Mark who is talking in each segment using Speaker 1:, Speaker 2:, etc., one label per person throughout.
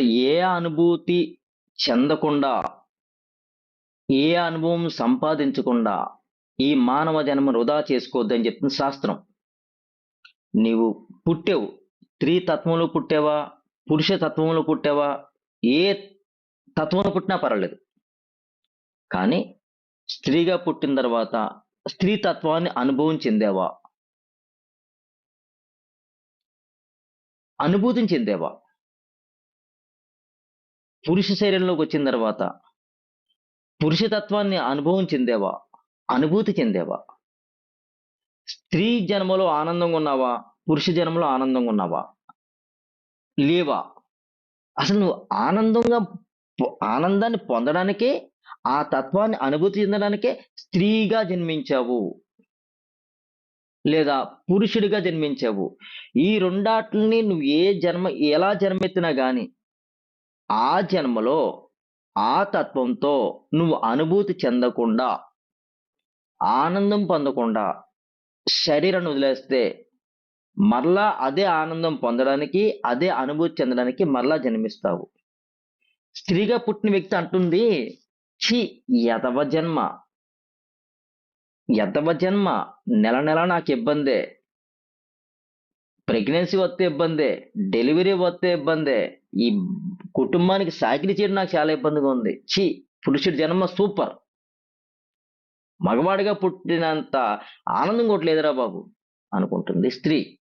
Speaker 1: ఏ అనుభూతి చెందకుండా ఏ అనుభవం సంపాదించకుండా ఈ మానవ జన్మ వృధా చేసుకోవద్దని చెప్తుంది శాస్త్రం. నీవు పుట్టావు. స్త్రీ తత్వంలో పుట్టావా? పురుష తత్వంలో పుట్టావా? ఏ తత్వంలో పుట్టినా పర్వాలేదు. కానీ స్త్రీగా పుట్టిన తర్వాత స్త్రీ తత్వాన్ని అనుభవం చెందావా? అనుభూతిని చెందావా? పురుష శరీరంలోకి వచ్చిన తర్వాత పురుషతత్వాన్ని అనుభవం చెందేవా? అనుభూతి చెందేవా? స్త్రీ జన్మలో ఆనందంగా ఉన్నావా? పురుష జన్మలో ఆనందంగా ఉన్నావా? లేవా? అసలు నువ్వు ఆనందంగా ఆనందాన్ని పొందడానికే ఆ తత్వాన్ని అనుభూతి చెందడానికే స్త్రీగా జన్మించావు. లేదా పురుషుడిగా జన్మించావు. ఈ రెండాటిని నువ్వు ఏ జన్మ ఎలా జన్మెత్తినా కానీ ఆ జన్మలో ఆ తత్వంతో నువ్వు అనుభూతి చెందకుండా ఆనందం పొందకుండా శరీరాన్ని వదిలేస్తే మరలా అదే ఆనందం పొందడానికి అదే అనుభూతి చెందడానికి మరలా జన్మిస్తావు. స్త్రీగా పుట్టిన వ్యక్తి అంటుంది ఛీ యదవ జన్మ. యదవ జన్మ నెల నెల నాకు ఇబ్బందే. ప్రెగ్నెన్సీ వస్తే ఇబ్బందే డెలివరీ వస్తే ఇబ్బందే. ఈ కుటుంబానికి సాకిరి చేయడం నాకు చాలా ఇబ్బందిగా ఉంది. ఛీ పురుషుడి జన్మ సూపర్. మగవాడిగా పుట్టినంత ఆనందం కూడా లేదురా బాబు అనుకుంటుంది స్త్రీ.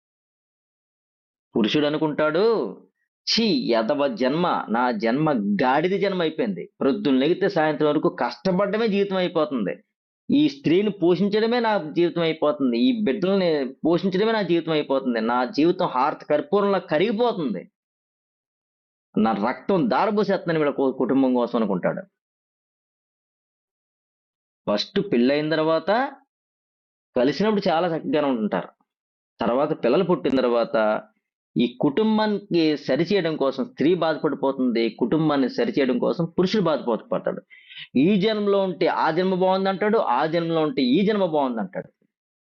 Speaker 1: పురుషుడు అనుకుంటాడు ఛీ యథవ జన్మ నా జన్మ గాడిద జన్మ అయిపోయింది. ప్రొద్దున లెగితే సాయంత్రం వరకు కష్టపడమే జీవితం అయిపోతుంది. ఈ స్త్రీని పోషించడమే నా జీవితం అయిపోతుంది. ఈ బిడ్డల్ని పోషించడమే నా జీవితం అయిపోతుంది. నా జీవితం హార్త కర్పూరంలో కరిగిపోతుంది. నా రక్తం దారబోసేస్తున్నాను వీళ్ళ కుటుంబం కోసం అనుకుంటాడు. ఫస్ట్ పెళ్ళైన తర్వాత కలిసినప్పుడు చాలా చక్కగానే ఉంటారు తర్వాత పిల్లలు పుట్టిన తర్వాత ఈ కుటుంబానికి సరిచేయడం కోసం స్త్రీ బాధపడిపోతుంది కుటుంబాన్ని సరిచేయడం కోసం పురుషుడు బాధపడిపోతాడు ఈ జన్మలో ఉంటే ఆ జన్మ బాగుంది అంటాడు ఆ జన్మలో ఉంటే ఈ జన్మ బాగుంది అంటాడు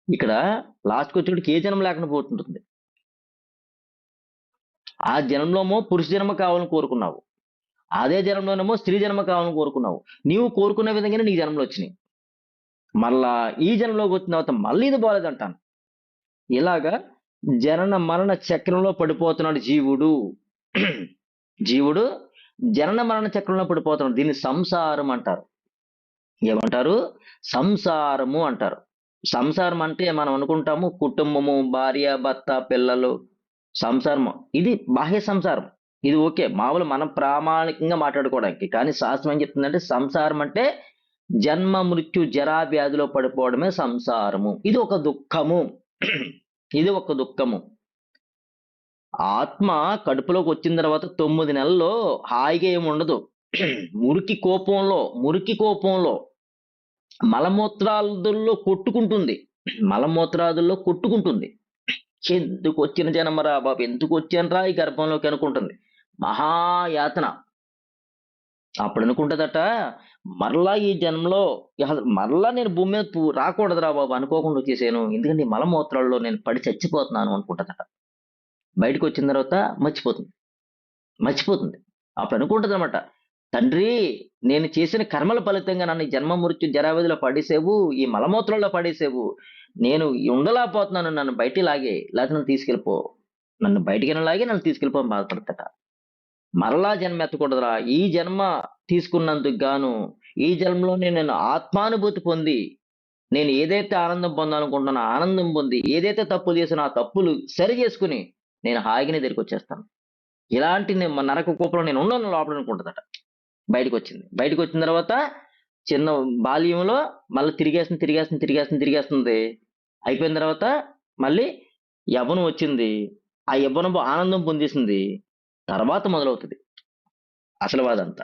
Speaker 1: ఇక్కడ లాస్ట్కి వచ్చేటికి ఏ జన్మ లేకుండా పోతుంటుంది. ఆ జన్మలోమో పురుష జన్మ కావాలని కోరుకున్నావు. అదే జన్మలోనేమో స్త్రీ జన్మ కావాలని కోరుకున్నావు. నీవు కోరుకున్న విధంగానే నీ జన్మలు వచ్చినాయి. మళ్ళా ఈ జన్మలోకి వచ్చిన తర్వాత మళ్ళీ ఇది బాగాలేదంటాను ఇలాగా జనన మరణ చక్రంలో పడిపోతున్నాడు జీవుడు. జీవుడు జనన మరణ చక్రంలో పడిపోతున్నాడు. దీన్ని సంసారం అంటారు. ఏమంటారు? సంసారము అంటారు. సంసారం అంటే మనం అనుకుంటాము కుటుంబము భార్య భర్త పిల్లలు. సంసారము. ఇది బాహ్య సంసారం. ఇది ఓకే. మామూలు మనం ప్రామాణికంగా మాట్లాడుకోవడానికి. కానీ శాస్త్రం ఏం చెప్తుందంటే సంసారం అంటే జన్మ మృత్యు జరా వ్యాధిలో పడిపోవడమే సంసారము. ఇది ఒక దుఃఖము. ఇది ఒక దుఃఖము. ఆత్మ కడుపులోకి వచ్చిన తర్వాత తొమ్మిది నెలల్లో హాయిగా ఏమి ఉండదు. మురికి కోపంలో మురికి కోపంలో మలమూత్రాదుల్లో కొట్టుకుంటుంది. మలమూత్రాదుల్లో కొట్టుకుంటుంది. ఎందుకు వచ్చిన జన్మరా బాబు? ఎందుకు వచ్చానరా ఈ గర్భంలోకి అనుకుంటుంది. మహాయాతన. అప్పుడు అనుకుంటుందట మరలా ఈ జన్మలో మరలా నేను భూమి మీద రాకూడదురా బాబు అనుకోకుండా వచ్చేసాను. ఎందుకంటే ఈ మలమూత్రాల్లో నేను పడి చచ్చిపోతున్నాను అనుకుంటుందట. బయటకు వచ్చిన తర్వాత మర్చిపోతుంది. మర్చిపోతుంది. అప్పుడు అనుకుంటుంది అనమాట తండ్రి నేను చేసిన కర్మల ఫలితంగా నన్ను జన్మ మృత్యు జరావధిలో పడేసేవు ఈ మలమూత్రంలో పడేసేవు. నేను ఉండలేకపోతున్నాను నన్ను బయటికి లాగే లేకపోతే నన్ను తీసుకెళ్ళిపో. నన్ను బయటికి లాగే నన్ను తీసుకెళ్ళిపోని బాధపడతాట. మరలా జన్మ ఎత్తకూడదురా. ఈ జన్మ తీసుకున్నందుకు గాను ఈ జన్మలోనే నేను ఆత్మానుభూతి పొంది నేను ఏదైతే ఆనందం పొందాలనుకుంటున్నా ఆనందం పొంది ఏదైతే తప్పులు చేసినా ఆ తప్పులు సరి చేసుకుని నేను హాయిగానే దగ్గరికి వచ్చేస్తాను. ఇలాంటి నేను మా నరక కూపంలో నేను ఉన్నాను లోపల అనుకుంటుందట. బయటకు వచ్చింది బయటకు వచ్చిన తర్వాత చిన్న బాల్యంలో మళ్ళీ తిరిగేస్తుంది తిరిగేస్తుంది తిరిగేస్తుంది తిరిగేస్తుంది. అయిపోయిన తర్వాత మళ్ళీ యవ్వనం వచ్చింది. ఆ యవ్వనం ఆనందం పొందేసింది. తర్వాత మొదలవుతుంది. అసలు వాదంతా.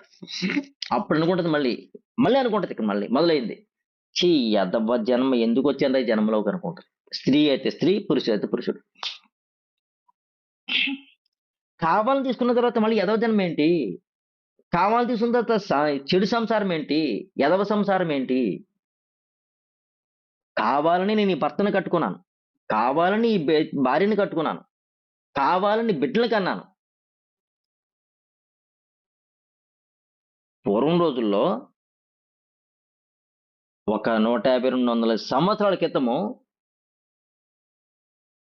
Speaker 1: అప్పుడు అనుకుంటుంది మళ్ళీ. మళ్ళీ అనుకుంటుంది ఇక్కడ మళ్ళీ. మొదలైంది. చీ అదవ్వ జన్మ ఎందుకు వచ్చిందా జన్మలోకి అనుకుంటుంది. స్త్రీ అయితే స్త్రీ పురుషుడు అయితే పురుషుడు. కావాలని తీసుకున్న తర్వాత మళ్ళీ యదవ జన్మ ఏంటి? కావాలని తీసుకున్న తర్వాత చెడు సంసారం ఏంటి? యదవ సంసారం ఏంటి? కావాలని నేను ఈ భర్తను కట్టుకున్నాను. కావాలని ఈ భార్యని కట్టుకున్నాను. కావాలని బిడ్డలు కన్నాను. పూర్వం రోజుల్లో ఒక నూట యాభై రెండు వందల సంవత్సరాల క్రితము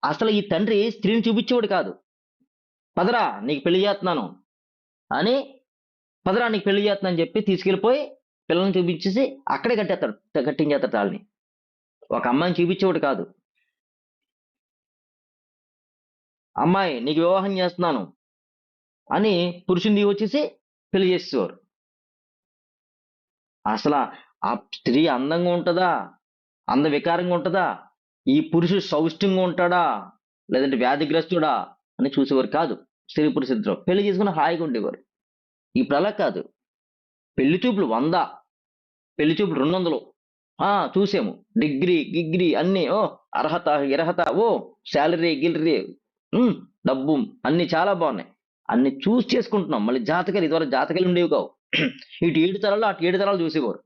Speaker 1: అసలు ఈ తండ్రి స్త్రీని చూపించేవాడు కాదు. పదరా నీకు పెళ్ళి చేస్తున్నాను అని పదరా నీకు పెళ్ళి చేస్తున్నాను అని చెప్పి తీసుకెళ్ళిపోయి పిల్లల్ని చూపించేసి అక్కడే కట్టేస్తాడు కట్టించేస్తాడు వాళ్ళని. ఒక అమ్మాయిని చూపించేవాడు కాదు. అమ్మాయి నీకు వివాహం చేస్తున్నాను అని పురుషుని వచ్చేసి పెళ్ళి చేసేవారు. అసలు ఆ స్త్రీ అందంగా ఉంటుందా? అంద వికారంగా ఉంటుందా? ఈ పురుషుడు సౌష్ఠంగా ఉంటాడా? లేదంటే వ్యాధిగ్రస్తుడా? అని చూసేవారు కాదు. స్త్రీ పురుషుడితో పెళ్ళి చేసుకుని హాయిగా ఉండేవారు. ఇప్పుడు అలా కాదు. పెళ్ళి చూపులు వంద. పెళ్ళి చూపులు రెండు వందలు. ఆ చూసాము. డిగ్రీ గిగ్రీ అన్ని ఓ అర్హత ఇర్హత ఓ శాలరీ గిలరీ డబ్బు అన్ని చాలా బాగున్నాయి. అన్ని చూస్ చేసుకుంటున్నాం. మళ్ళీ జాతకాలు ఇదివరకు జాతకాలు ఉండేవి కావు. ఇటు ఏడు తరాలు అటు ఏడు తరాలు చూసేవారు.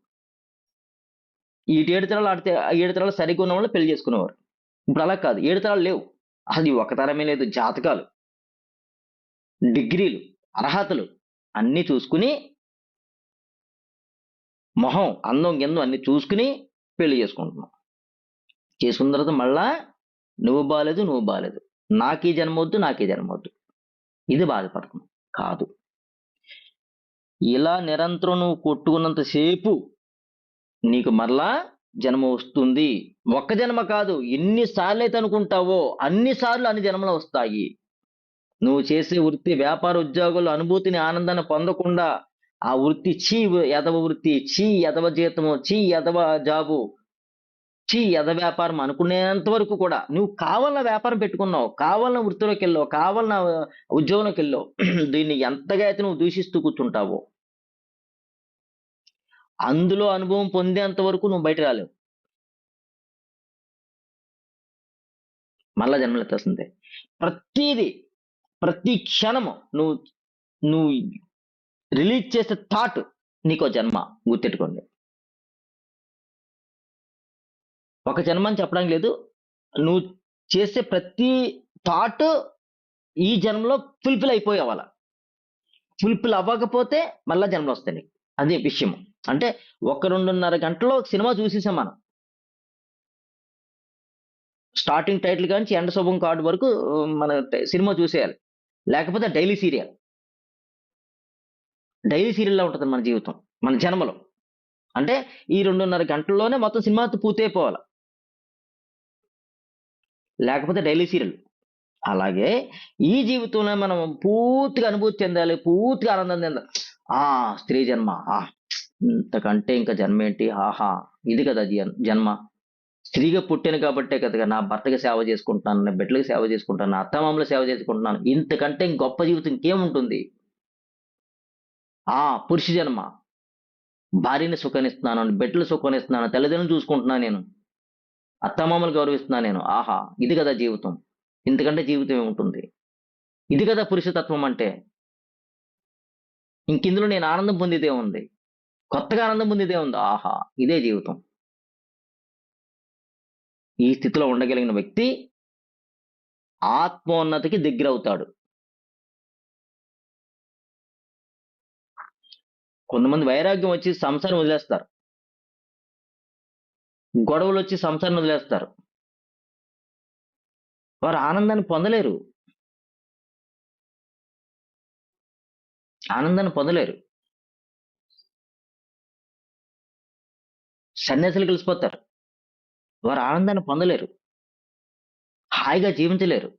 Speaker 1: ఇటు ఏడు తరాలు అటు ఏడు తరాలు సరిగ్గా ఉన్న వాళ్ళు పెళ్ళి చేసుకునేవారు. ఇప్పుడు అలా కాదు. ఏడు తరాలు లేవు. అది ఒక తరమే లేదు. జాతకాలు డిగ్రీలు అర్హతలు అన్నీ చూసుకుని మొహం అందం గిందం అన్ని చూసుకుని పెళ్ళి చేసుకుంటున్నాం. చేసుకున్న తర్వాత మళ్ళా నువ్వు బాలేదు నువ్వు బాలేదు. నాకీ జన్మ వద్దు నాకీ జన్మవద్దు. ఇది బాధపడుతుంది కాదు. ఇలా నిరంతరం నువ్వు కొట్టుకున్నంతసేపు నీకు మరలా జన్మ వస్తుంది. ఒక్క జన్మ కాదు. ఎన్నిసార్లు అయితే అనుకుంటావో అన్నిసార్లు అన్ని జన్మలు వస్తాయి. నువ్వు చేసే వృత్తి వ్యాపార ఉద్యోగులు అనుభూతిని ఆనందాన్ని పొందకుండా ఆ వృత్తి చీ యదవ వృత్తి చీ ఎదవ జీతము చీ ఎదవ జాబు చీ ఎద వ్యాపారం అనుకునేంత వరకు కూడా నువ్వు కావాలన్న వ్యాపారం పెట్టుకున్నావు కావాలన్న వృత్తిలోకి వెళ్ళావు కావాలన్న ఉద్యోగంలోకి వెళ్ళావు దీన్ని ఎంతగా అయితే నువ్వు దూషిస్తూ కూర్చుంటావో అందులో అనుభవం పొందేంత వరకు నువ్వు బయట రాలేవు. మళ్ళా జన్మలు ఎత్తేస్తుంది ప్రతిదీ ప్రతి క్షణము నువ్వు నువ్వు రిలీజ్ చేసే థాట్ నీకో జన్మ గుర్తెట్టుకోండి ఒక జన్మ అని చెప్పడానికి లేదు నువ్వు చేసే ప్రతి థాట్ ఈ జన్మలో ఫుల్ఫిల్ అయిపోయి అవ్వాల ఫుల్ఫిల్ అవ్వకపోతే మళ్ళా జన్మలు వస్తాయి నీకు. అది విషయం. అంటే ఒక రెండున్నర గంటలో సినిమా చూసేసాం మనం. స్టార్టింగ్ టైటిల్ కానీ ఎండ శుభం కార్డు వరకు మన సినిమా చూసేయాలి. లేకపోతే డైలీ సీరియల్. డైలీ సీరియల్లా ఉంటుంది మన జీవితం మన జన్మలో. అంటే ఈ రెండున్నర గంటల్లోనే మొత్తం సినిమా పూర్తయిపోవాలి. లేకపోతే డైలీ సీరియల్. అలాగే ఈ జీవితంలో మనం పూర్తిగా అనుభూతి చెందాలి పూర్తిగా ఆనందం చెందాలి. ఆ స్త్రీ జన్మ ఆ ఇంతకంటే ఇంకా జన్మ ఏంటి ఆహా ఇది కదా జన్- జన్మ. స్త్రీగా పుట్టాను కాబట్టే కదా నా భర్తకి సేవ చేసుకుంటున్నాను నా బిడ్డలకి సేవ చేసుకుంటాను నా అత్తమామలు సేవ చేసుకుంటున్నాను. ఇంతకంటే గొప్ప జీవితం ఇంకేముంటుంది? ఆ పురుష జన్మ. భార్యని సుఖనిస్తున్నాను బిడ్డలు సుఖనిస్తున్నాను తల్లిదండ్రులు చూసుకుంటున్నాను నేను. అత్తమామలు గౌరవిస్తున్నాను నేను. ఆహా ఇది కదా జీవితం. ఇంతకంటే జీవితం ఏముంటుంది? ఇది కదా పురుషతత్వం అంటే. ఇంకిందులో నేను ఆనందం పొందిదే ఉంది కొత్తగా ఆనందం పొందిదే ఉంది ఆహా ఇదే జీవితం. ఈ స్థితిలో ఉండగలిగిన వ్యక్తి ఆత్మోన్నతికి దగ్గర కొంతమంది వైరాగ్యం వచ్చి సంసారం వదిలేస్తారు. గొడవలు వచ్చి సంసారం వదిలేస్తారు. వారు ఆనందాన్ని పొందలేరు. ఆనందాన్ని పొందలేరు. సన్యాసులు కలిసిపోతారు. వారు ఆనందాన్ని పొందలేరు. హాయిగా జీవించలేరు.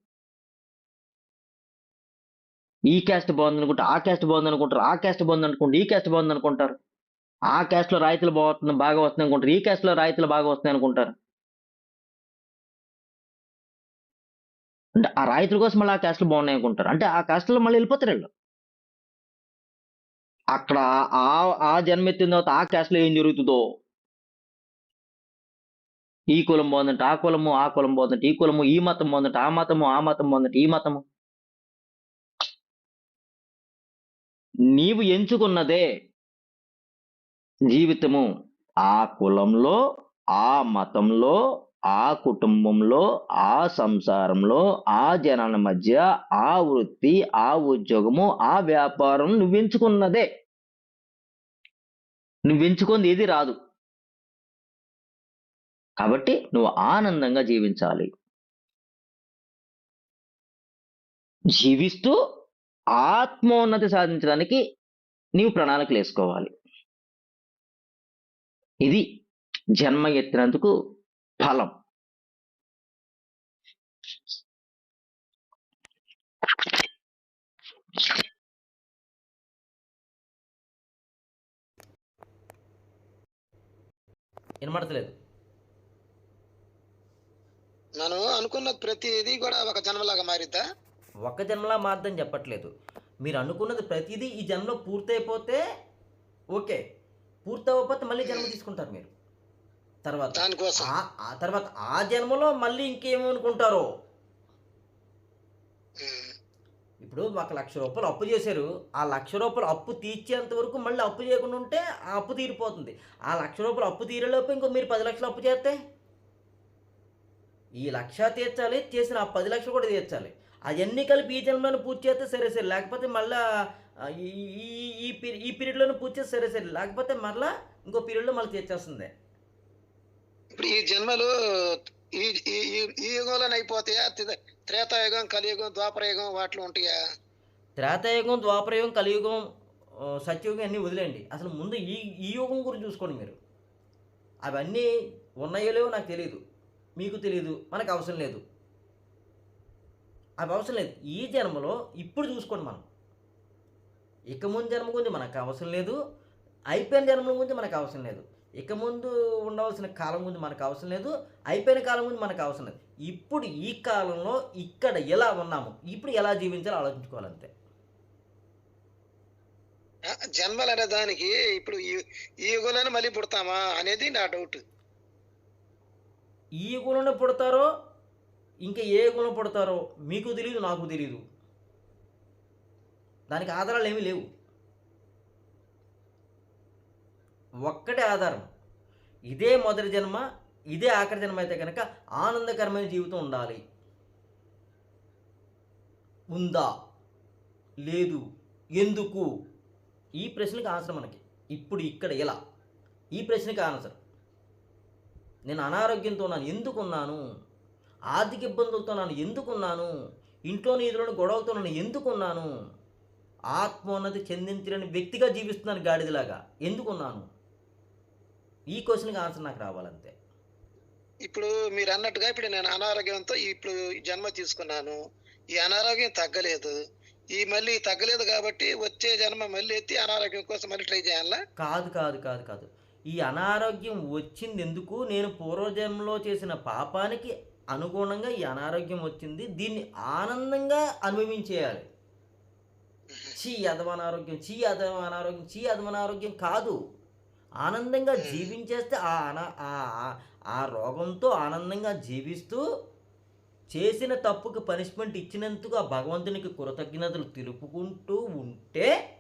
Speaker 1: ఈ క్యాస్ట్ బాగుంది అనుకుంటారు ఆ క్యాస్ట్ బాగుంది అనుకుంటారు ఆ క్యాస్ట్ బాగుంది అనుకుంటారు ఈ క్యాస్ట్ బాగుంది అనుకుంటారు ఆ క్యాస్ట్లో రాయితీలు బాగుతుంది బాగా వస్తున్నాయి అనుకుంటారు ఈ క్యాస్ట్లో రాయితీలు బాగా వస్తున్నాయి అనుకుంటారు. అంటే ఆ రాయితీల కోసం మళ్ళీ ఆ క్యాస్ట్లు బాగున్నాయి అనుకుంటారు. అంటే ఆ క్యాస్ట్లో మళ్ళీ వెళ్ళిపోతారు వీళ్ళు. అక్కడ ఆ ఆ జన్మ ఎత్తిన తర్వాత ఆ క్యాస్ట్లో ఏం జరుగుతుందో? ఈ కులం బాగుందంటే ఆ కులము ఆ కులం బాగుందంటే ఈ కులము ఈ మతం బాగుందంటే ఆ మతము ఆ మతం బాగుందంటే ఈ మతము. నీవు ఎంచుకున్నదే జీవితము. ఆ కులంలో ఆ మతంలో ఆ కుటుంబంలో ఆ సంసారంలో ఆ జనాల మధ్య ఆ వృత్తి ఆ ఉద్యోగము ఆ వ్యాపారం నువ్వు ఎంచుకున్నదే. నువ్వు ఎంచుకుంది ఏది రాదు. కాబట్టి నువ్వు ఆనందంగా జీవించాలి. జీవిస్తూ ఆత్మోన్నతి సాధించడానికి నీవు ప్రణాళికలు వేసుకోవాలి. ఇది జన్మ ఎత్తినందుకు ఫలం.
Speaker 2: వినబడతలేదు
Speaker 3: మనం అనుకున్న ప్రతిదీ కూడా ఒక జన్మలాగా మారిద్దా?
Speaker 2: ఒక్క జన్మలా మారదని చెప్పట్లేదు. మీరు అనుకున్నది ప్రతిదీ ఈ జన్మలో పూర్తయిపోతే ఓకే. పూర్తి అవ్వకపోతే మళ్ళీ జన్మ తీసుకుంటారు మీరు. తర్వాత ఆ- తర్వాత ఆ జన్మలో మళ్ళీ ఇంకేమనుకుంటారో. ఇప్పుడు ఒక లక్ష రూపాయలు అప్పు చేశారు. ఆ లక్ష రూపాయలు అప్పు తీర్చేంత వరకు మళ్ళీ అప్పు చేయకుండా ఉంటే ఆ అప్పు తీరిపోతుంది. ఆ లక్ష రూపాయలు అప్పు తీరేలోపు ఇంకో మీరు పది లక్షలు అప్పు చేస్తే? ఈ లక్ష తీర్చాలి చేసిన ఆ పది లక్షలు కూడా తీర్చాలి. అవన్నీ కలిపి ఈ జన్మలోనే పూర్తి చేస్తే సరే సరే లేకపోతే మళ్ళా ఈ ఈ- ఈ పీరి ఈ పీరియడ్లోనే పూర్తి చేస్తే సరే సరే లేకపోతే మళ్ళా ఇంకో పీరియడ్లో మళ్ళీ తీర్చేస్తుంది.
Speaker 3: ఇప్పుడు ఈ జన్మలు ఈ ఈ యుగంలోనే అయిపోతాయా? త్రే- త్రేతాయుగం కలియుగం ద్వాపరయుగం వాటిలో ఉంటాయా?
Speaker 2: త్రేతాయుగం ద్వాపరయుగం కలియుగం ఆ, సత్యయుగం అన్నీ వదిలేండి అసలు ముందు ఈ ఈ యుగం గురించి చూసుకోండి మీరు. అవన్నీ ఉన్నాయో లేవో నాకు తెలియదు మీకు తెలియదు మనకు అవసరం లేదు. అవి అవసరం లేదు. ఈ జన్మలో ఇప్పుడు చూసుకోండి మనం. ఇక ముందు జన్మ గురించి మనకు అవసరం లేదు. అయిపోయిన జన్మ గురించి మనకు అవసరం లేదు. ఇక ముందు ఉండవలసిన కాలం గురించి మనకు అవసరం లేదు. అయిపోయిన కాలం గురించి మనకు అవసరం లేదు. ఇప్పుడు ఈ కాలంలో ఇక్కడ ఎలా ఉన్నాము? ఇప్పుడు ఎలా జీవించాలో ఆలోచించుకోవాలంతే
Speaker 3: ఆ, జన్మలు అనే దానికి ఇప్పుడు ఈ యుగంలోనే మళ్ళీ పుడతామా అనేది నా డౌట్.
Speaker 2: ఈ గుణంలో పుడతారో ఇంకా ఏ గుణం పడతారో మీకు తెలియదు నాకు తెలియదు దానికి ఆధారాలు ఏమీ లేవు. ఒక్కటే ఆధారం. ఇదే మొదటి జన్మ ఇదే ఆఖరి జన్మ అయితే కనుక ఆనందకరమైన జీవితం ఉండాలి. ఉందా? లేదు. ఎందుకు? ఈ ప్రశ్నకి ఆన్సర్ మనకి. ఇప్పుడు ఇక్కడ ఎలా? ఈ ప్రశ్నకి ఆన్సర్. నేను అనారోగ్యంతో ఉన్నాను. ఎందుకున్నాను ఆర్థిక ఇబ్బందులతో ఉన్నాను ఎందుకున్నాను? ఇంట్లో నీతిలోని గొడవలతో ఉన్నాను ఎందుకున్నాను? ఆత్మోన్నతి చెందించలేని వ్యక్తిగా జీవిస్తున్నాను గాడిదలాగా. ఎందుకున్నాను? ఈ క్వశ్చన్కి ఆన్సర్ నాకు రావాలంతే.
Speaker 3: ఇప్పుడు మీరు అన్నట్టుగా ఇప్పుడు నేను అనారోగ్యంతో ఇప్పుడు జన్మ తీసుకున్నాను. ఈ అనారోగ్యం తగ్గలేదు. ఈ మళ్ళీ తగ్గలేదు కాబట్టి వచ్చే జన్మ మళ్ళీ ఎత్తి అనారోగ్యం కోసం మళ్ళీ ట్రై చేయాలా?
Speaker 2: కాదు కాదు కాదు కాదు. ఈ అనారోగ్యం వచ్చింది ఎందుకు నేను పూర్వజన్మలో చేసిన పాపానికి అనుగుణంగా ఈ అనారోగ్యం వచ్చింది దీన్ని ఆనందంగా అనుభవించేయాలి. చీ అదమ అనారోగ్యం చీ అదమ అనారోగ్యం చీ అదమ అనారోగ్యం కాదు. ఆనందంగా జీవించేస్తే ఆ అనా ఆ- రోగంతో ఆనందంగా జీవిస్తూ చేసిన తప్పుకి పనిష్మెంట్ ఇచ్చినందుకు ఆ భగవంతునికి కృతజ్ఞతలు తెలుపుకుంటూ ఉంటే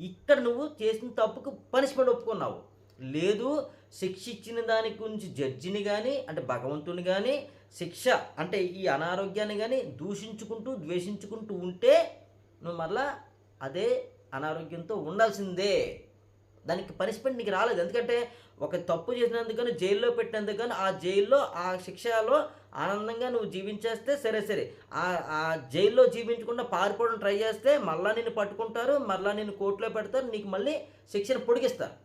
Speaker 2: ఇక్కడ నువ్వు చేసిన తప్పుకు పనిష్మెంట్ ఒప్పుకున్నావు. లేదు శిక్ష ఇచ్చిన దాని గురించి జడ్జిని కానీ అంటే భగవంతుని కానీ శిక్ష అంటే ఈ అనారోగ్యాన్ని కానీ దూషించుకుంటూ ద్వేషించుకుంటూ ఉంటే నువ్వు మరలా అదే అనారోగ్యంతో ఉండాల్సిందే. దానికి పనిష్మెంట్ నీకు రాలేదు. ఎందుకంటే ఒక తప్పు చేసినందుకని జైల్లో పెట్టినందుకని ఆ జైల్లో ఆ శిక్షలో ఆనందంగా నువ్వు జీవించేస్తే సరే సరే. ఆ ఆ జైల్లో జీవించకుండా పారిపోవడం ట్రై చేస్తే మళ్ళా నిన్ను పట్టుకుంటారు మళ్ళా నిన్ను కోర్టులో పెడతారు నీకు మళ్ళీ శిక్షను పొడిగిస్తారు.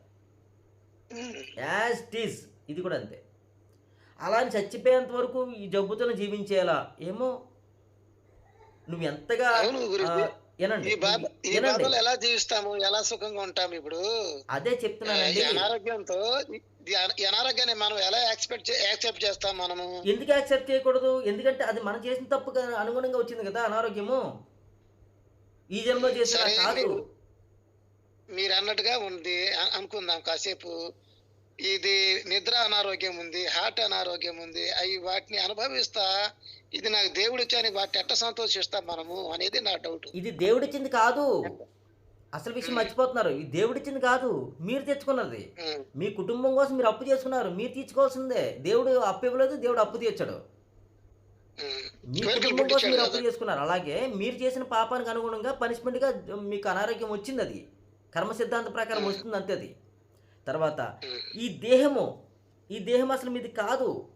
Speaker 2: యాజ్ టీజ్ ఇది కూడా అంతే. అలా అని చచ్చిపోయేంత వరకు ఈ జబ్బుతో జీవించేలా. ఏమో? నువ్వు ఎంతగా వినండి.
Speaker 3: ఎలా జీవిస్తాము? ఎలా సుఖంగా ఉంటాము ఇప్పుడు?
Speaker 2: అదే చెప్తున్నానండి.
Speaker 3: అనారోగ్యంతో అనారోగ్యాన్ని మనం ఎలా ఎక్స్పెక్ట్ యాక్సెప్ట్ చేస్తాం మనము?
Speaker 2: ఎందుకు యాక్సెప్ట్ చేయకూడదు? ఎందుకంటే అది మనం చేసిన తప్పుకు అనుగుణంగా వచ్చింది కదా అనారోగ్యము. ఈ జన్మలో చేసిన కాదు.
Speaker 3: మీరు- అన్నట్టుగా ఉంది అనుకుందాం కాసేపు. ఇది నిద్ర అనారోగ్యం ఉంది హార్ట్ అనారోగ్యం ఉంది అవి వాటిని అనుభవిస్తా ఇది నాకు దేవుడు ఇచ్చాని వాటిని ఎట్ట సంతోషిస్తాం మనము అనేది నా డౌట్.
Speaker 2: ఇది దేవుడిచ్చింది కాదు. అసలు విషయం మర్చిపోతున్నారు. ఇది దేవుడిచ్చింది కాదు. మీరు తెచ్చుకున్నది. మీ కుటుంబం కోసం మీరు అప్పు చేసుకున్నారు. మీరు తీర్చుకోవాల్సిందే. దేవుడు అప్పు ఇవ్వలేదు దేవుడు అప్పు తీర్చాడు. మీ కుటుంబం కోసం మీరు అప్పు చేసుకున్నారు. అలాగే మీరు చేసిన పాపానికి అనుగుణంగా పనిష్మెంట్గా మీకు అనారోగ్యం వచ్చింది అది. కర్మ సిద్ధాంత ప్రకారం. వస్తుంది అంతే అది. తర్వాత. ఈ దేహము ఈ దేహం అసలు మీది కాదు.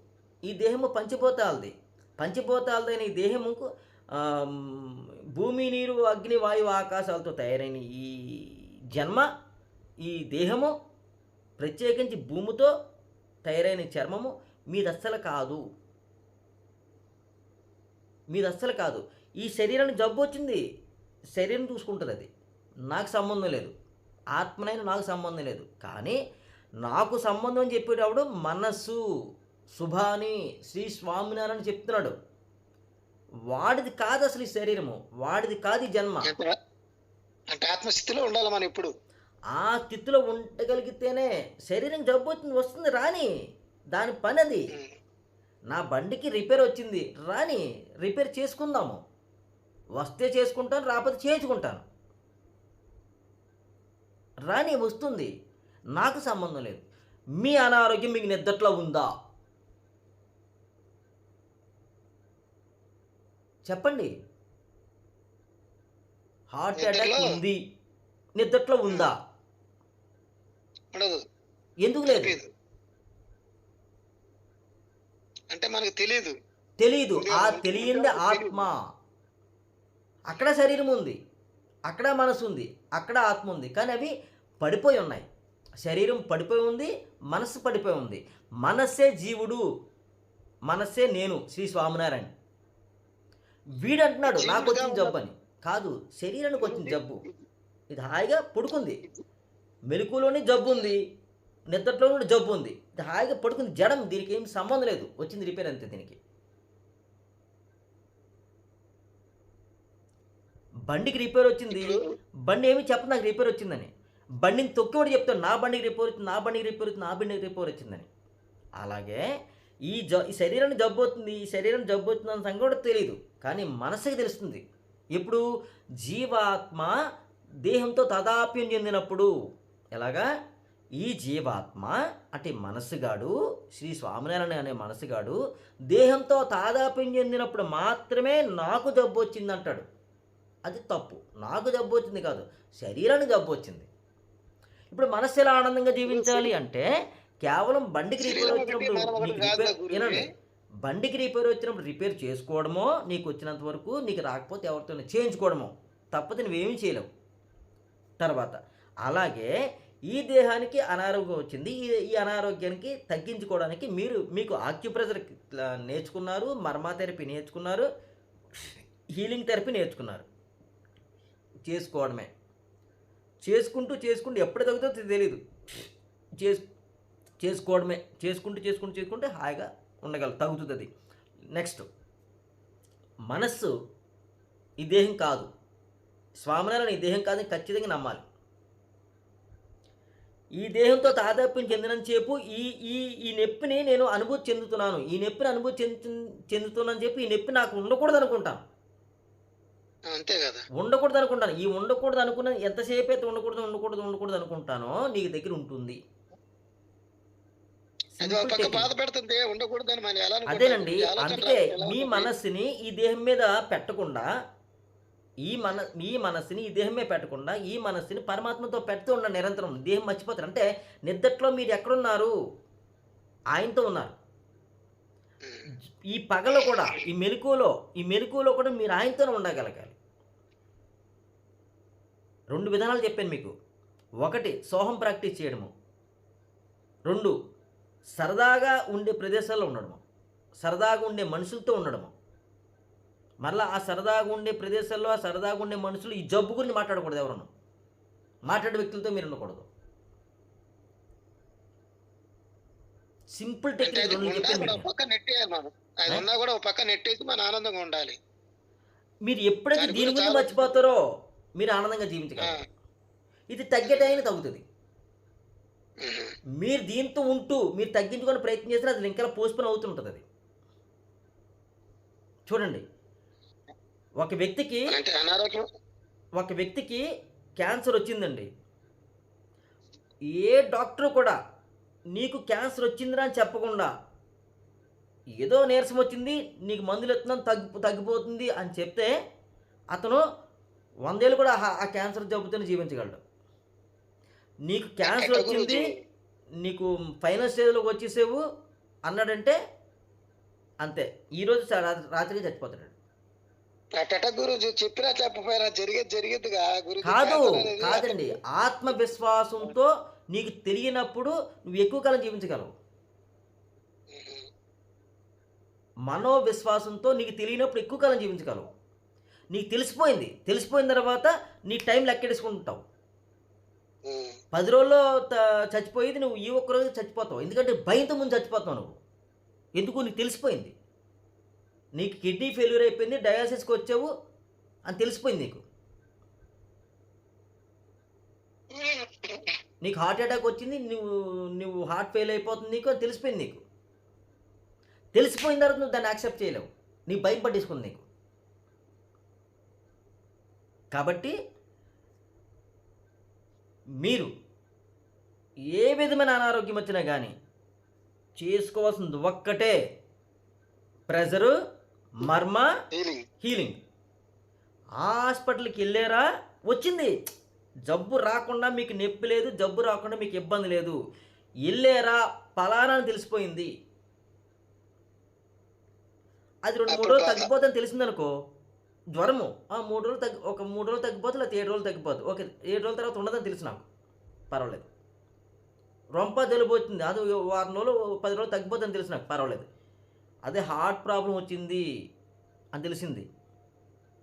Speaker 2: ఈ దేహము పంచభూతాలది పంచభూతాలదైన ఈ దేహము ఆమ్, భూమి నీరు అగ్ని వాయువు ఆకాశాలతో తయారైన ఈ జన్మ ఈ దేహము ప్రత్యేకించి భూమితో తయారైన చర్మము మీది అస్సలు కాదు. మీది అస్సలు కాదు. ఈ శరీరానికి జబ్బు వచ్చింది. శరీరం చూసుకుంటుంది అది. నాకు సంబంధం లేదు. ఆత్మనైన నాకు సంబంధం లేదు. కానీ నాకు సంబంధం అని చెప్పేటప్పుడు మనస్సు శుభాని శ్రీ స్వామినారాయణ చెప్తున్నాడు. వాడిది కాదు అసలు ఈ శరీరము. వాడిది కాదు ఈ జన్మ.
Speaker 3: అంటే ఆత్మస్థితిలో ఉండాలి మనం ఇప్పుడు.
Speaker 2: ఆ స్థితిలో ఉండగలిగితేనే శరీరం జబ్బు వచ్చింది వస్తుంది రాని దాని పని అది. నా బండికి రిపేర్ వచ్చింది రాని రిపేర్ చేసుకుందాము. వస్తే చేసుకుంటాను రాకపోతే చేయించుకుంటాను. రాని వస్తుంది. నాకు సంబంధం లేదు. మీ అనారోగ్యం మీకు నిద్దట్లో ఉందా? చెప్పండి. Heart attack? ఉంది. నిద్దట్లో ఉందా? ఎందుకు లేదు?
Speaker 3: తెలియదు అంటే మనకు తెలియదు
Speaker 2: తెలీదు.
Speaker 3: ఉంది,
Speaker 2: ఆ తెలియంది ఆత్మ. అక్కడ శరీరం ఉంది. అక్కడ మనసు ఉంది. అక్కడ ఆత్మ ఉంది. కానీ అవి పడిపోయి ఉన్నాయి. శరీరం పడిపోయి ఉంది మనస్సు పడిపోయి ఉంది. మనస్సే జీవుడు మనస్సే నేను శ్రీ స్వామినారాయణ. వీడు అంటున్నాడు నాకు వచ్చిన జబ్బు అని కాదు శరీరానికి వచ్చిన జబ్బు. ఇది హాయిగా పడుకుంది. మెలకులోని జబ్బు ఉంది నిద్రలో కూడా జబ్బు ఉంది. ఇది హాయిగా పడుకుంది. జడం దీనికి ఏం సంబంధం లేదు. వచ్చింది రిపేర్ అంతే దీనికి. బండికి రిపేర్ వచ్చింది. బండి ఏమి చెప్పదు నాకు రిపేర్ వచ్చిందని. బండిని తొక్కివాడు చెప్తాడు నా బండికి రిపేర్ వచ్చింది నా బండికి రిపేర్ వచ్చింది నా బండికి రిపేర్ వచ్చిందని. అలాగే ఈ జ ఈ శరీరం జబ్బు అవుతుంది ఈ శరీరం జబ్బు అవుతుంది అన్న సంగతి కూడా తెలియదు కానీ మనసుకి తెలుస్తుంది. ఇప్పుడు జీవాత్మ దేహంతో తదాప్యం చెందినప్పుడు ఎలాగా? ఈ జీవాత్మ అంటే మనసుగాడు శ్రీ స్వామినారాయణ అనే మనసుగాడు దేహంతో తాదాప్యం చెందినప్పుడు మాత్రమే నాకు జబ్బు వచ్చింది అంటాడు అది తప్పు. నాకు జబ్బు వచ్చింది కాదు. శరీరానికి జబ్బు వచ్చింది. ఇప్పుడు మనస్సు ఎలా ఆనందంగా జీవించాలి అంటే కేవలం బండికి రిపేర్ వచ్చినప్పుడు నీకు రిపేర్. వినండి. బండికి రిపేర్ వచ్చినప్పుడు రిపేర్ చేసుకోవడమో నీకు వచ్చినంత వరకు నీకు రాకపోతే ఎవరితో చేయించుకోవడమో తప్పదు నువ్వేమీ చేయలేవు. తర్వాత అలాగే ఈ దేహానికి అనారోగ్యం వచ్చింది ఈ ఈ అనారోగ్యానికి తగ్గించుకోవడానికి మీరు మీకు ఆక్యుప్రెషర్ నేర్చుకున్నారు మర్మా థెరపీ నేర్చుకున్నారు హీలింగ్ థెరపీ నేర్చుకున్నారు. చేసుకోవడమే. చేసుకుంటూ చేసుకుంటూ ఎప్పుడు తగ్గుతుందో తెలియదు చేసు చేసుకోవడమే. చేసుకుంటూ చేసుకుంటూ చేసుకుంటే హాయిగా ఉండగల తగ్గుతుంది అది నెక్స్ట్. మనస్సు ఈ దేహం కాదు. స్వామినారాయణ ఈ దేహం కాదని ఖచ్చితంగా నమ్మాలి. ఈ దేహంతో తాదాప్యం చెందినంతసేపు ఈ ఈ ఈ నొప్పిని నేను అనుభూతి చెందుతున్నాను. ఈ నొప్పిని అనుభూతి చెందు చెందుతున్నానని చెప్పి ఈ నొప్పి నాకు ఉండకూడదు అనుకుంటాను
Speaker 3: అంతే కదా.
Speaker 2: ఉండకూడదు అనుకుంటాను ఈ ఉండకూడదు అనుకున్న ఎంతసేపు అయితే ఉండకూడదు ఉండకూడదు ఉండకూడదు అనుకుంటానో నీకు దగ్గర ఉంటుంది? అదేనండి. అందుకే మీ? మనస్సుని ఈ దేహం మీద పెట్టకుండా ఈ మన ఈ మనస్సుని ఈ దేహం మీద పెట్టకుండా ఈ మనస్సుని పరమాత్మతో పెడుతూ ఉండండి నిరంతరం. దేహం మర్చిపోతారు. అంటే నిద్దట్లో మీరు ఎక్కడున్నారు? ఆయనతో ఉన్నారు. ఈ పగలో కూడా ఈ మెలకువలో ఈ మెలకువలో కూడా మీరు ఆయనతోనే ఉండగలగాలి. రెండు విధానాలు చెప్పాను మీకు. ఒకటి సోహం ప్రాక్టీస్ చేయడము. రెండు సరదాగా ఉండే ప్రదేశాల్లో ఉండడము. సరదాగా ఉండే మనుషులతో ఉండడము. మరలా ఆ సరదాగా ఉండే ప్రదేశాల్లో ఆ సరదాగా ఉండే మనుషులు ఈ జబ్బు గురించి మాట్లాడకూడదు ఎవరన్నా మాట్లాడే వ్యక్తులతో మీరు ఉండకూడదు. సింపుల్ టెక్నిక్ రెండు చెప్పాను
Speaker 3: కూడా
Speaker 2: మీకు.
Speaker 3: ఒక పక్క నెట్టేయాలి మనం. అది
Speaker 2: ఏ?
Speaker 3: ఉన్నా కూడా ఒక పక్క నెట్టేసి మన ఆనందంగా ఉండాలి.
Speaker 2: మీరు ఎప్పుడైతే
Speaker 3: దాని గురించి
Speaker 2: మర్చిపోతారో మీరు ఆనందంగా జీవించగలరు. ఇది తగ్గేటైనా తగ్గుతుంది. మీరు దీంతో ఉంటూ మీరు తగ్గించుకొని ప్రయత్నం చేసినా అది ఇంకా పోస్ట్పోన్ అవుతుంటుంది అది. చూడండి. ఒక వ్యక్తికి ఒక వ్యక్తికి క్యాన్సర్ వచ్చిందండి. ఏ డాక్టర్ కూడా నీకు క్యాన్సర్ వచ్చిందిరా అని చెప్పకుండా. ఏదో నీరసం వచ్చింది నీకు మందులు ఎత్తున్నాం తగ్గి తగ్గిపోతుంది అని చెప్తే అతను వందేళ్ళు కూడా ఆ- క్యాన్సర్ జబ్బుతోనే జీవించగలడు. నీకు క్యాన్సర్ వచ్చింది? నీకు ఫైనల్ స్టేజ్లోకి వచ్చేసేవు అన్నాడంటే అంతే. ఈరోజు స- రా- రాత్రికి చచ్చిపోతాడు.
Speaker 3: చెప్పినా చెప్పపోయినా జరిగేది జరిగేదిగా
Speaker 2: కాదు కాదండి. ఆత్మవిశ్వాసంతో నీకు తెలియనప్పుడు నువ్వు ఎక్కువ కాలం జీవించగలవు. మనోవిశ్వాసంతో నీకు తెలియనప్పుడు ఎక్కువ కాలం జీవించగలవు. నీకు తెలిసిపోయింది. తెలిసిపోయిన తర్వాత నీ టైం లెక్కేసుకుంటావు. పది రోజుల్లో చచ్చిపోయేది నువ్వు ఈ ఒక్క రోజు చచ్చిపోతావు. ఎందుకంటే భయంతో ముందు చచ్చిపోతావు నువ్వు. ఎందుకు? నీకు తెలిసిపోయింది. నీకు కిడ్నీ ఫెయిల్యూర్ అయిపోయింది డయాలసిస్కి వచ్చావు అని తెలిసిపోయింది నీకు. నీకు హార్ట్ అటాక్ వచ్చింది నువ్వు నువ్వు హార్ట్ ఫెయిల్ అయిపోతుంది నీకు అని తెలిసిపోయింది నీకు. తెలిసిపోయిన తర్వాత నువ్వు దాన్ని యాక్సెప్ట్ చేయలేవు. నీ భయం పట్టించుకుంది నీకు. కాబట్టి మీరు ఏ విధమైన అనారోగ్యం వచ్చినా కానీ చేసుకోవాల్సింది ఒక్కటే. Pressure marma
Speaker 3: healing
Speaker 2: healing. హాస్పిటల్కి వెళ్ళారా? వచ్చింది. జబ్బు రాకుండా మీకు నొప్పి లేదు జబ్బు రాకుండా మీకు ఇబ్బంది లేదు. వెళ్ళారా పలానా అని తెలిసిపోయింది. అది రెండు మూడు రోజులు తగ్గిపోతుందని తెలిసిందనుకో జ్వరము. ఆ మూడు రోజులు తగ్గి ఒక మూడు రోజులు తగ్గిపోతే లేకపోతే ఏడు రోజులు తగ్గిపోతుంది ఓకే ఏడు రోజుల తర్వాత ఉండదని తెలుసు నాకు. పర్వాలేదు. రొంప జలుబు వచ్చింది. అది వారం రోజులు పది రోజులు తగ్గిపోతుందని తెలుసు నాకు. పర్వాలేదు. అదే హార్ట్ ప్రాబ్లం వచ్చింది అని తెలిసింది.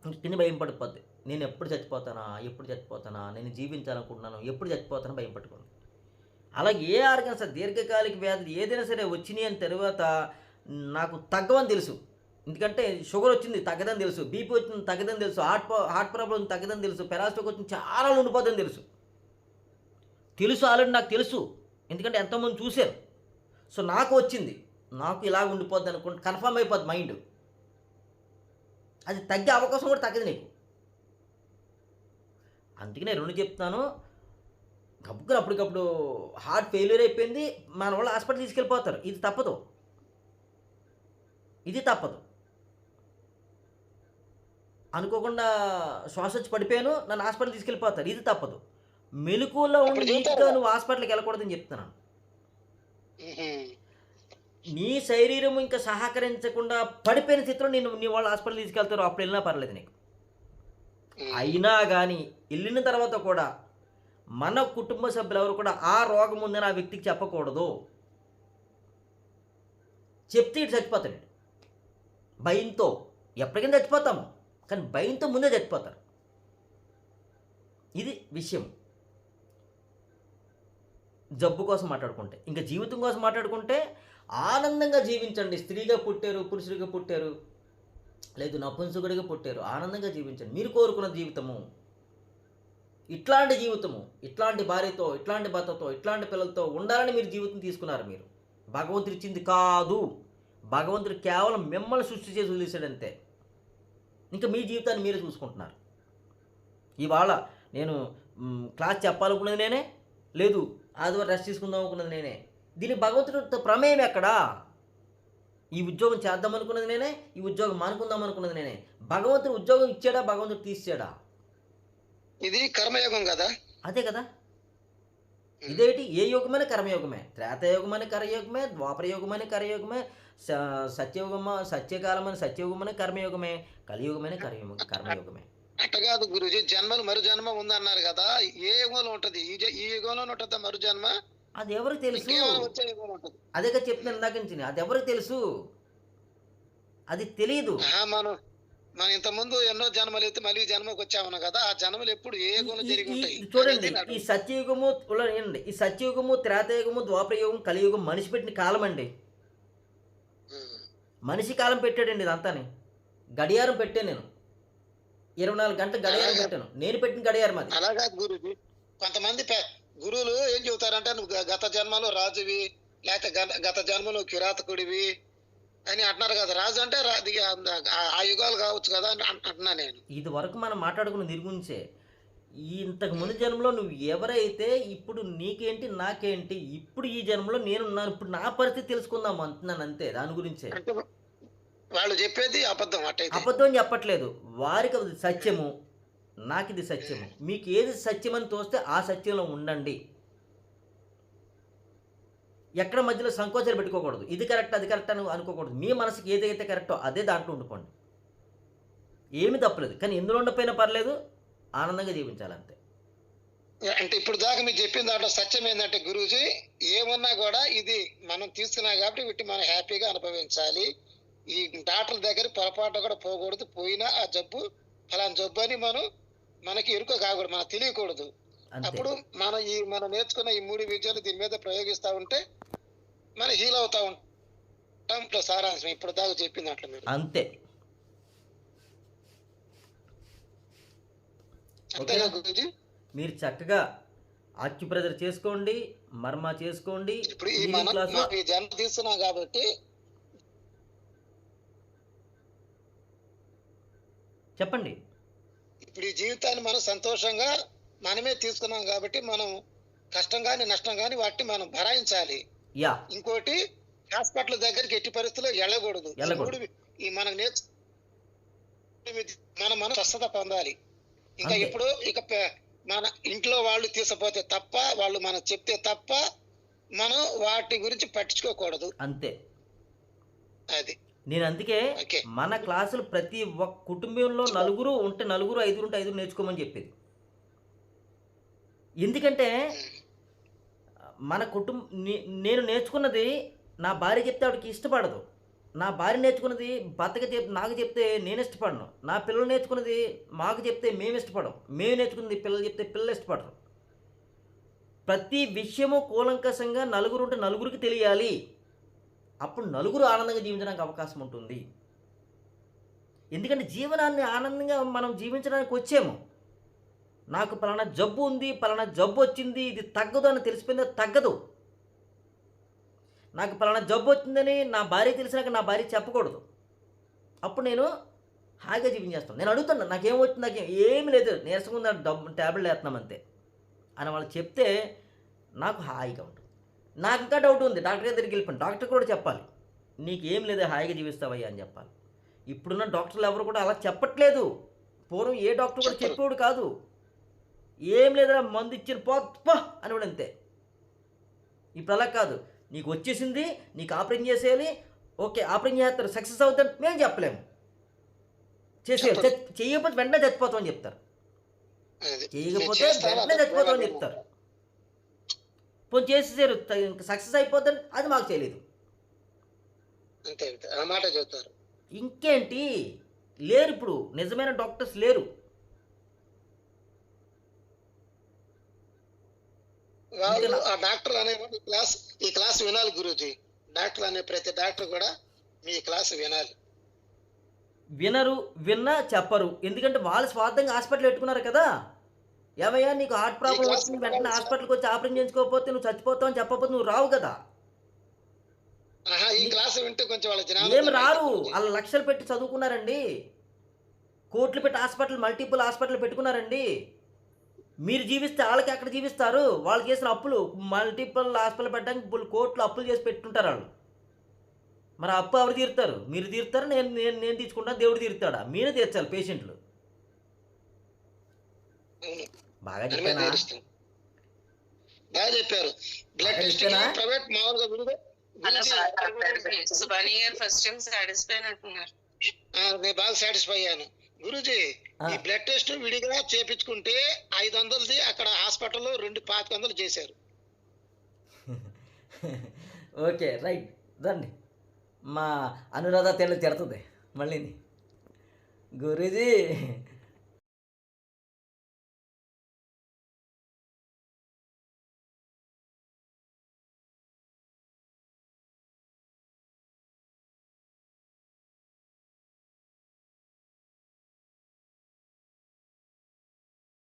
Speaker 2: ఇంక తిని భయం పడిపోద్ది. నేను ఎప్పుడు చచ్చిపోతానా? ఎప్పుడు చచ్చిపోతానా? నేను జీవించాలనుకుంటున్నాను. ఎప్పుడు చచ్చిపోతానో భయం పట్టుకుంది. అలాగే ఏ ఆర్గన్స్ దీర్ఘకాలిక వ్యాధులు ఏదైనా సరే వచ్చినాయి అని తర్వాత నాకు తగ్గవని తెలుసు. ఎందుకంటే షుగర్ వచ్చింది తగ్గదని తెలుసు. బీపీ వచ్చింది తగ్గదని తెలుసు. హార్ట్ హార్ట్ ప్రాబ్లం తగ్గదని తెలుసు. పెరాస్టోక్ వచ్చింది చాలా ఉండిపోతుందని తెలుసు. తెలుసు ఆల్రెడీ నాకు తెలుసు. ఎందుకంటే ఎంతోమంది చూశారు. సో నాకు వచ్చింది. నాకు ఇలాగ ఉండిపోద్ది అనుకుంటే కన్ఫర్మ్ అయిపోద్ది మైండ్. అది తగ్గే అవకాశం కూడా తగ్గదు నీకు. అందుకే నేను రెండు చెప్తాను గబుక్కుని అప్పటికప్పుడు హార్ట్ ఫెయిల్యూర్ అయిపోయింది. మన వాళ్ళు హాస్పిటల్ తీసుకెళ్ళిపోతారు. ఇది తప్పదు. ఇది తప్పదు. అనుకోకుండా శ్వాస వచ్చి పడిపోయాను. నన్ను హాస్పిటల్ తీసుకెళ్ళిపోతారు. ఇది తప్పదు. మెలకువలో ఉండి. నీట్గా నువ్వు హాస్పిటల్కి వెళ్ళకూడదని చెప్తున్నాను. నీ శరీరం ఇంకా సహకరించకుండా పడిపోయిన స్థితిలో నేను నీ వాళ్ళు హాస్పిటల్ తీసుకెళ్తారు. అప్పుడు వెళ్ళినా పర్లేదు నీకు. అయినా కానీ వెళ్ళిన తర్వాత కూడా మన కుటుంబ సభ్యులు ఎవరు కూడా ఆ రోగం ఉందని ఆ వ్యక్తికి చెప్పకూడదు. చెప్తే ఇటు చచ్చిపోతాడు. భయంతో ఎప్పటికైనా చచ్చిపోతాము. కానీ భయంతో ముందే చచ్చిపోతారు. ఇది విషయం. జబ్బు కోసం మాట్లాడుకుంటే ఇంకా జీవితం కోసం మాట్లాడుకుంటే ఆనందంగా జీవించండి. స్త్రీగా పుట్టారు పురుషుడిగా పుట్టారు. లేదు నపుంసకుడిగా పుట్టారు. ఆనందంగా జీవించండి. మీరు కోరుకున్న జీవితము. ఇట్లాంటి జీవితము ఇట్లాంటి భార్యతో ఇట్లాంటి భర్తతో ఇట్లాంటి పిల్లలతో ఉండాలని మీరు జీవితం తీసుకున్నారు మీరు. భగవంతుడు ఇచ్చింది కాదు. భగవంతుడు కేవలం మిమ్మల్ని సృష్టి చేసి వదిలేశాడంతే. ఇంకా మీ జీవితాన్ని మీరే చూసుకుంటున్నారు. ఇవాళ నేను క్లాస్ చెప్పాలనుకున్నది నేనే? లేదు ఆదివారం రెస్ట్ తీసుకుందాం అనుకున్నది నేనే? దీని భగవంతుడితో ప్రమేయం ఎక్కడా? ఈ ఉద్యోగం చేద్దాం అనుకున్నది నేనే ఈ ఉద్యోగం మానుకుందాం అనుకున్నది నేనే. భగవంతుడు ఉద్యోగం ఇచ్చాడా భగవంతుడు తీసాడా
Speaker 3: ఇది కర్మయోగం కదా?
Speaker 2: అదే కదా. ఇదేంటి? ఏ యుగమైన కర్మయోగమే? త్రేతయుగమని కర్మయోగమే ద్వాపరయుగమని కర్మయోగమే సత్యయుగమ సత్యకాలమని సత్యయుగమని కర్మయోగమే కలియుగమని కర్మ కర్మయోగమే.
Speaker 3: అట్ట కాదు గురుజీ జన్మలు మరు జన్మ ఉందన్నారు కదా. ఏ యుగంలో ఉంటది? ఈ యుగంలో ఉంటుందా మరు జన్మ
Speaker 2: అది ఎవరికి తెలుసు? అదే చెప్తున్నాను ఇందాక నుంచి అది ఎవరికి తెలుసు? అది తెలియదు
Speaker 3: మనం మనం ఇంత ముందు ఎన్నో జన్మలు అయితే మళ్ళీ జన్మకు వచ్చామను కదా ఆ జన్మలు ఎప్పుడు ఏ జరిగి ఉంటాయి?
Speaker 2: ఈ- చూడండి ఈ సత్యయుగము వినండి, ఈ సత్యయుగము త్రేతయుగము ద్వాపరయుగం కలియుగం మనిషి పెట్టిన కాలం అండి. మనిషి కాలం పెట్టాడండి ఇదంతాని. గడియారం పెట్టాను నేను. ఇరవై నాలుగు గంటల గడియారం పెట్టాను. నేను పెట్టిన గడియారం అది.
Speaker 3: అలాగా గురుజీ. కొంతమంది గురువులు ఏం చెబుతారంటే నువ్వు గత జన్మలో రాజువి లేకపోతే గత- జన్మలో కిరాతకుడివి అని అంటున్నారు కదా. రాజు అంటే ఆ- యుగాలు కావచ్చు కదా అని అంటున్నా నేను.
Speaker 2: ఇది వరకు మనం మాట్లాడుకున్న దీని గురించే ఈ ఇంతకు ముందు జన్మలో నువ్వు ఎవరైతే ఇప్పుడు నీకేంటి నాకేంటి ఇప్పుడు ఈ జన్మలో నేనున్నాను ఇప్పుడు నా పరిస్థితి తెలుసుకుందాం అంటున్నాను అంతే దాని గురించే.
Speaker 3: వాళ్ళు చెప్పేది అబద్ధం
Speaker 2: అబద్ధం చెప్పట్లేదు. వారికి సత్యము. నాకు ఇది సత్యము. మీకు ఏది సత్యమని తోస్తే ఆ సత్యంలో ఉండండి. ఎక్కడ మధ్యలో సంకోచాలు పెట్టుకోకూడదు. ఇది కరెక్ట్ అది కరెక్ట్ అని అనుకోకూడదు. మీ మనసుకి ఏదైతే కరెక్టో అదే దాంట్లో ఉండిపోండి. ఏమి తప్పలేదు. కానీ ఎందులో ఉండకపోయినా పర్లేదు ఆనందంగా జీవించాలంతే.
Speaker 3: అంటే ఇప్పుడు దాకా మీరు చెప్పిన దాంట్లో సత్యం ఏంటంటే గురూజీ ఏమన్నా కూడా ఇది మనం తీసుకున్నాం కాబట్టి వీటిని మనం హ్యాపీగా అనుభవించాలి. ఈ డాక్టర్ దగ్గర పొరపాటు కూడా పోకూడదు. పోయినా ఆ జబ్బు ఫలానా జబ్బు అని మనం మనకి ఎరుక కాకూడదు మనకు తెలియకూడదు. అప్పుడు మనం ఈ మనం నేర్చుకున్న ఈ మూడు విద్యలు దీని మీద ప్రయోగిస్తా ఉంటే మనం హీల్ అవుతా ఉంటాం ఇప్పుడు సారాంశం. ఇప్పుడు దాకా చెప్పిన దాంట్లో మీరు.
Speaker 2: అంతే.
Speaker 3: అంతేనా గురూజీ?
Speaker 2: మీరు చక్కగా ఆక్యుప్రెజర్ చేసుకోండి మర్మ చేసుకోండి
Speaker 3: ఇప్పుడు మనం ఈ జన్మ తీస్తున్నాం కాబట్టి
Speaker 2: చెప్పండి.
Speaker 3: ఇప్పుడు ఈ జీవితాన్ని మనం సంతోషంగా మనమే తీసుకున్నాం కాబట్టి మనం కష్టం కానీ నష్టం కానీ వాటిని మనం భరాయించాలి. ఇంకోటి హాస్పిటల్ దగ్గరికి ఎట్టి పరిస్థితుల్లో వెళ్ళకూడదు. ఈ మనకు నేర్చు మనం మనం స్వస్థత పొందాలి. ఇంకా. ఇప్పుడు ఇక మన ఇంట్లో వాళ్ళు తీసుకపోతే తప్ప వాళ్ళు మనం చెప్తే తప్ప మనం వాటి గురించి పట్టించుకోకూడదు.
Speaker 2: అంతే.
Speaker 3: అది.
Speaker 2: నేను అందుకే మన క్లాసులు ప్రతి ఒక్క కుటుంబంలో నలుగురు ఉంటే నలుగురు ఐదుగురు ఉంటే ఐదుగురు నేర్చుకోమని చెప్పేది. ఎందుకంటే మన కుటుంబ నేను నేర్చుకున్నది నా భార్య చెప్తే ఆవిడకి ఇష్టపడదు. నా భార్య నేర్చుకున్నది భర్తకి చెప్ నాకు చెప్తే నేను ఇష్టపడను. నా పిల్లలు నేర్చుకున్నది మాకు చెప్తే మేము ఇష్టపడం. మేము నేర్చుకున్నది పిల్లలు చెప్తే పిల్లలు ఇష్టపడరు. ప్రతి విషయము కూలంకషంగా నలుగురు ఉంటే నలుగురికి తెలియాలి. అప్పుడు నలుగురు ఆనందంగా జీవించడానికి అవకాశం ఉంటుంది. ఎందుకంటే జీవనాన్ని ఆనందంగా మనం జీవించడానికి వచ్చాము. నాకు పలానా జబ్బు ఉంది పలానా జబ్బు వచ్చింది ఇది తగ్గదు అని తెలిసిపోయింది అది తగ్గదు. నాకు పలానా జబ్బు వచ్చిందని నా భార్య తెలిసినాక నా భార్య చెప్పకూడదు. అప్పుడు నేను హాయిగా జీవించేస్తాను. నేను అడుగుతాను నాకేం వచ్చింది నాకేం ఏమి లేదు నీరసంగా డబ్బు ట్యాబ్లెట్ వేస్తున్నాం అంతే. అని వాళ్ళు చెప్తే నాకు హాయిగా ఉంటుంది. నాకు ఇంకా డౌట్ ఉంది. డాక్టర్ దగ్గరికి వెళ్ళిపోయాను డాక్టర్ కూడా చెప్పాలి. నీకు ఏం లేదు హాయిగా జీవిస్తావయ్యా అని చెప్పాలి. ఇప్పుడున్న డాక్టర్లు ఎవరు కూడా అలా చెప్పట్లేదు. పూర్వం ఏ డాక్టర్ కూడా. చెప్పేవాడు కాదు. ఏం లేదురా మందు ఇచ్చిన పో పో అని కూడా అంతే. ఇప్పుడు అలా కాదు. నీకు వచ్చేసింది నీకు ఆపరేషన్ చేసేయాలి. ఓకే ఆపరేషన్ చేస్తారు. సక్సెస్ అవుతారు. మేము చెప్పలేము. చేసేయాలి. చేయకపోతే వెంటనే చచ్చిపోతామని చెప్తారు. చేయకపోతే వెంటనే చచ్చిపోతామని. చెప్తారు. పోనీ చేసేసారు సక్సెస్ అయిపోద్దని అది మాకు తెలియదు
Speaker 3: అంతే ఆ మాట చెబుతారు
Speaker 2: ఇంకేంటి? లేరు ఇప్పుడు. నిజమైన డాక్టర్స్ లేరు?
Speaker 3: ఆ డాక్టర్ అనే క్లాస్ ఈ క్లాస్ వినాలి గురూజీ. డాక్టర్ అనే ప్రతి డాక్టర్ కూడా మీ క్లాస్ వినాలి.
Speaker 2: వినరు విన్నా చెప్పరు. ఎందుకంటే వాళ్ళు స్వార్థంగా హాస్పిటల్ పెట్టుకున్నారు కదా. ఏమయ్యా నీకు హార్ట్ ప్రాబ్లం వచ్చింది వెంటనే హాస్పిటల్కి వచ్చి ఆపరేషన్ చేయించుకోకపోతే నువ్వు చచ్చిపోతావు అని చెప్పకపోతే నువ్వు రావు కదా.
Speaker 3: ఆహా ఈ క్లాస్ వింటే కొంచెం వాళ్ళ జ్ఞానం
Speaker 2: ఏమి రారు. వాళ్ళ లక్షలు పెట్టి చదువుకున్నారండి. కోట్లు పెట్టి హాస్పిటల్ మల్టిపుల్ హాస్పిటల్ పెట్టుకున్నారండి. మీరు జీవిస్తే వాళ్ళకి ఎక్కడ జీవిస్తారు? వాళ్ళు చేసిన అప్పులు మల్టిపుల్ హాస్పిటల్ పెట్టడానికి కోట్లు అప్పులు చేసి పెట్టుంటారు వాళ్ళు. మరి అప్పు ఎవరు తీరుతారు? మీరు తీరుతారు? నేను నేను నేను తీసుకుంటాను దేవుడు తీరుతాడా? మీరే తీర్చాలి పేషెంట్లు. బాగా చెప్పానా.
Speaker 3: బాగా చెప్పారు. బ్లడ్
Speaker 2: బాగా
Speaker 3: టెస్ట్
Speaker 2: చెప్పానా?
Speaker 3: ప్రైవేట్ మామూలుగా విడిగా
Speaker 4: సుబాని గారు ఫస్ట్ టైం సాటిస్ఫై అంటున్నారు.
Speaker 3: ఆ, నేను బాగా సాటిస్ఫై అయ్యాను. గురూజీ. ఈ బ్లడ్ టెస్ట్ విడిగా చేపించుకుంటే ఐదు వందలది అక్కడ హాస్పిటల్లో రెండు పాతిక వందలు చేశారు.
Speaker 2: Okay right. రండి. మా అనురాధ తెల్ల తిడుతుంది. మళ్ళీ గురూజీ